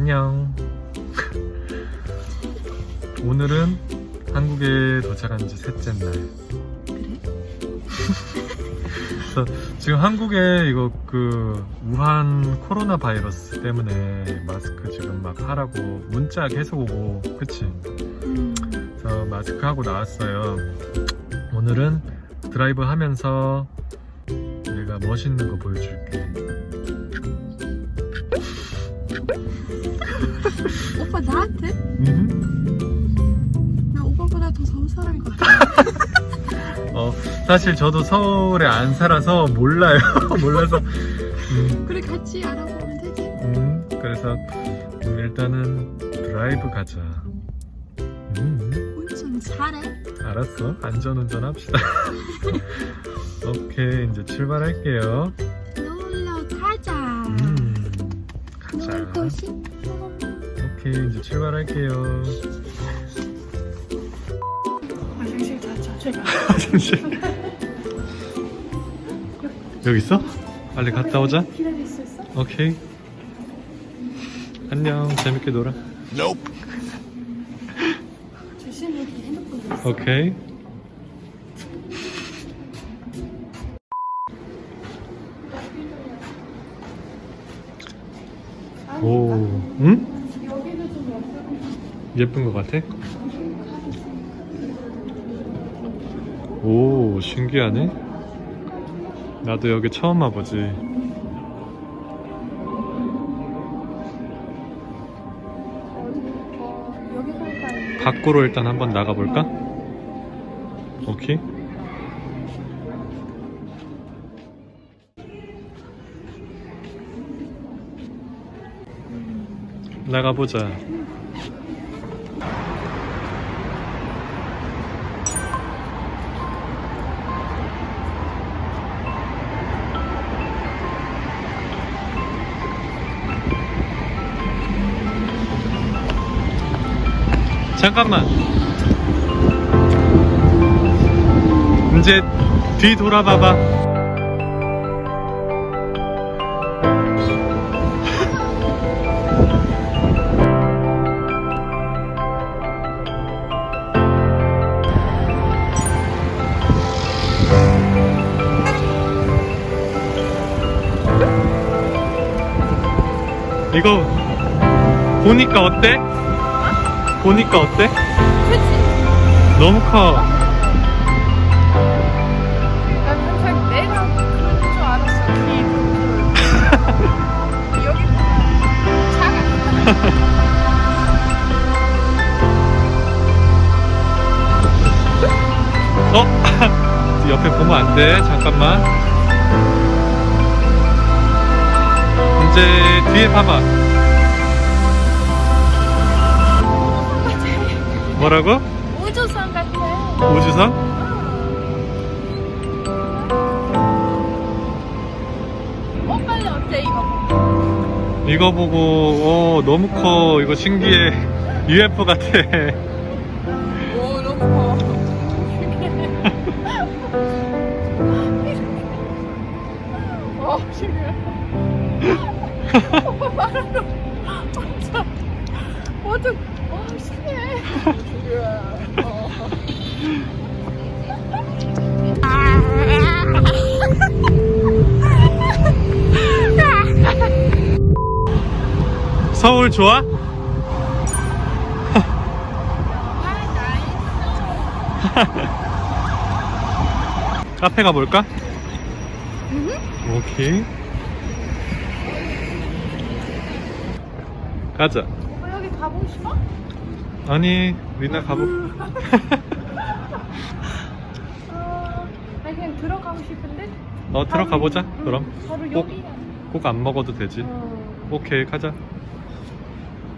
안녕. 오늘은 한국에 도착한 지 셋째 날. 그래? 그래서 지금 한국에 이거 그 우한 코로나 바이러스 때문에 마스크 지금 막 하라고 문자 계속 오고, 그치? 음, 그래서 마스크 하고 나왔어요. 오늘은 드라이브 하면서 내가 멋있는 거 보여줄게. 오빠 나한테? 음. 나 오빠보다 더 서울 사람인 것 같아. 어, 사실 저도 서울에 안 살아서 몰라요. 몰라서. 음, 그래 같이 알아보면 되지. 음, 그래서 음, 일단은 드라이브 가자. 음, 운전 잘해? 알았어. 안전운전 합시다. 오케이, 이제 출발할게요. 놀러 가자. 음, 가자. 놀고 싶 어. 오케이, 이제 출발할게요. 화장실 가자. 제가. 화장실. 여기 있어? 빨리 갔다 오자. 기다릴 수 있어? 오케이. 안녕. 재밌게 놀아. 조심히 여기 핸드폰 있어. 오케이. 오, 응? 예쁜 것 같아? 오, 신기하네. 나도 여기 처음 와보지. 밖으로 일단 한번 나가볼까? 오케이. 나가보자. 잠깐만. 이제 뒤 돌아봐봐. 이거 보니까 어때? 보니까 어때? 그치? 너무 커. 난 항상 내가 그런 줄 알았어. 이 여기 차가. 어? 옆에 보면 안 돼. 잠깐만. 이제 뒤에 봐봐. 뭐라고? 우주선 같아. 우주선? 어 빨리 어때 이거? 이거 보고 오 너무 커. 이거 신기해. UFO 같아. 오 너무 커. 어 신기해. 진짜 완전 와 신기해. 어. 서울 좋아? 카페 가볼까? 오케이. 가자. 여기 가보고 싶어? 아니, 리나 가보. 어, 아니 그냥 들어가고 싶은데 어, 들어가 보자. 응, 그럼 바로 꼭- 여기야. 꼭 안 먹어도 되지. 어, 오케이, 가자.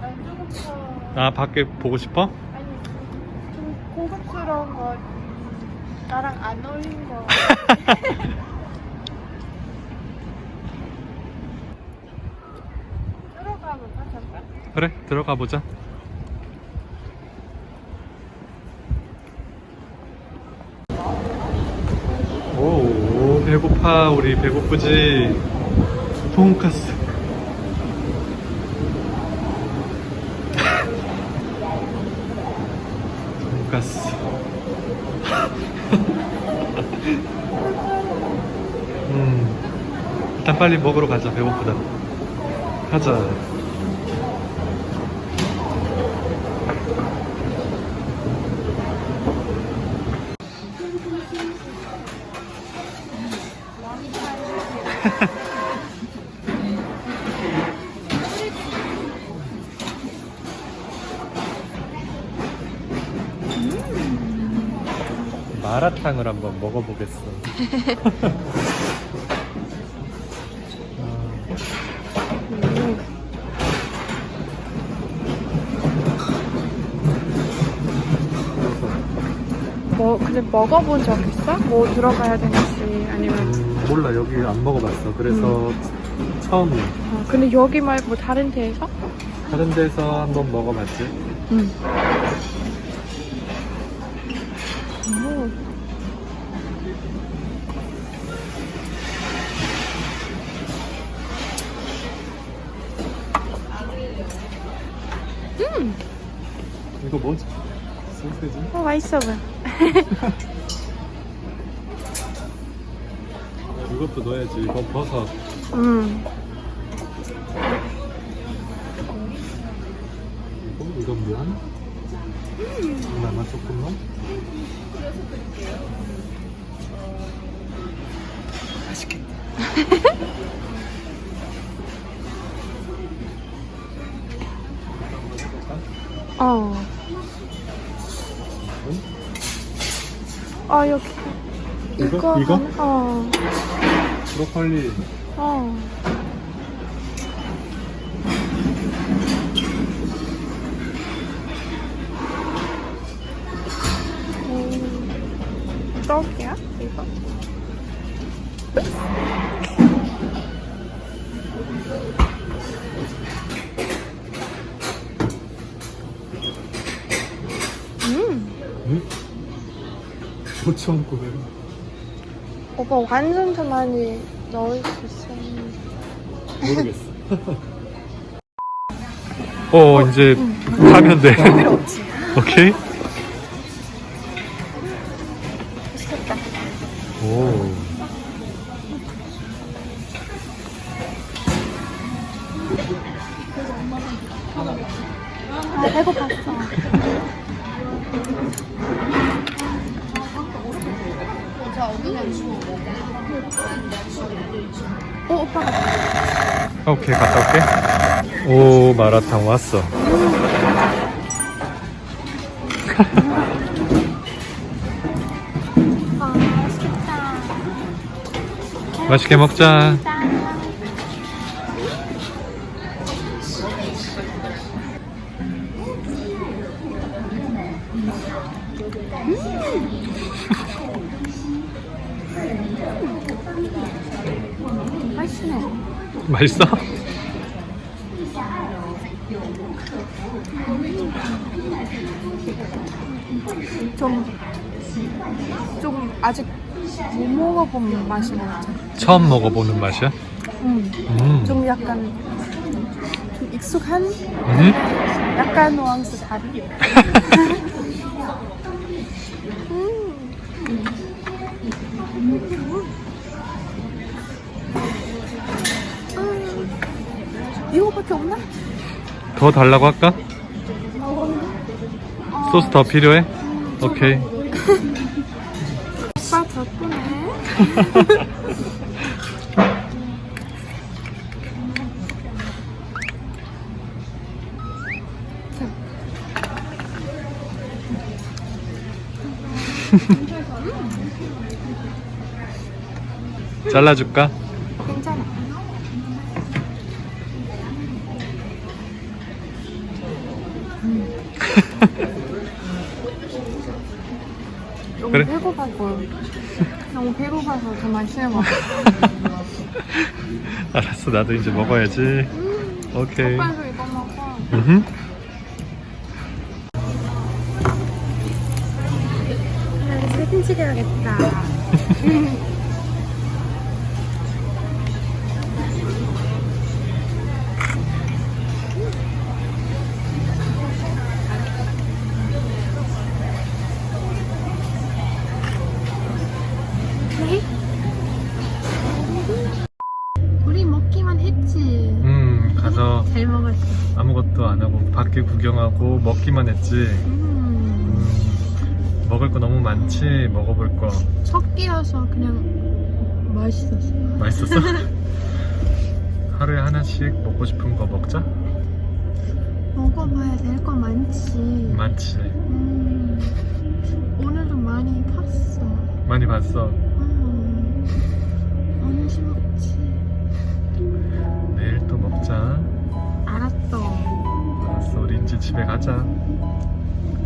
난 조금 더 아, 밖에 보고 싶어? 아니 좀 고급스러운 거 나랑 안 어울리는 거. 들어가 볼까 잠깐? 그래, 들어가 보자. 배고파 우리 배고프지? 돈까스. 돈까스. 음 일단 빨리 먹으러 가자. 배고프다 가자. 마라탕을 한번 먹어보겠어. 먹어본 적 있어? 뭐 들어가야 되는지 아니면 음, 몰라 여기 안 먹어봤어. 그래서 처음이야. 어, 근데 여기 말고 다른 데에서? 다른 데서 한번 먹어봤지. 응. 오. 음, 이거 뭐지? 소세지? 어, 맛있어 보여. 이것도 넣어야지. 이건 버섯. 음, 이거 이건 면. 하나만 조금만. 맛있겠다. 어. 아 여기 이거? 이거 이거? 어. 브로콜리. 어. 음, 떡이야? 이거? 음, 응? 5,900원. 오빠 완전 더 많이 넣을 수 있어. 모르겠어. 어, 이제 가면 돼. 필요 없지. 오케이. 맛있겠다. 오. 오케이, 갔다 올게. 오, 마라탕 왔어. 아, 맛있겠다. 맛있게 먹자. 맛있어? 좀, 좀 아직 못 먹어본 맛이 나죠. 처음 먹어보는 맛이야? 음, 음. 좀 약간 좀 익숙한 음? 약간 뉘앙스 다른. 음. 음. 이거밖에 없나? 더 달라고 할까? 어, 소스 더 필요해? 오케이. 오빠 덕분에. 잘라줄까? 괜찮아. 너무 배고파서 더 맛있는 것 같아. 알았어, 나도 이제 먹어야지. 오케이. 오빠도 이거 먹어. 음. 사진 찍어야겠다. 그래서 밖에 구경하고 먹기만 했지. 음. 음, 먹을 거 너무 많지. 먹어볼 거첫 끼여서 그냥 맛있었어. 맛있었어? 하루에 하나씩 먹고 싶은 거 먹자. 먹어봐야 될 거 많지. 많지. 음. 오늘도 많이 봤어. 많이 봤어. 음. 언제 먹지? 내일 또 먹자. 집에 가자.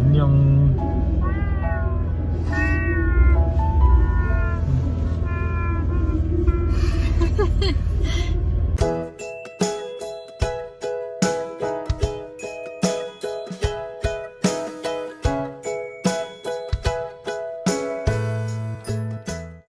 안녕.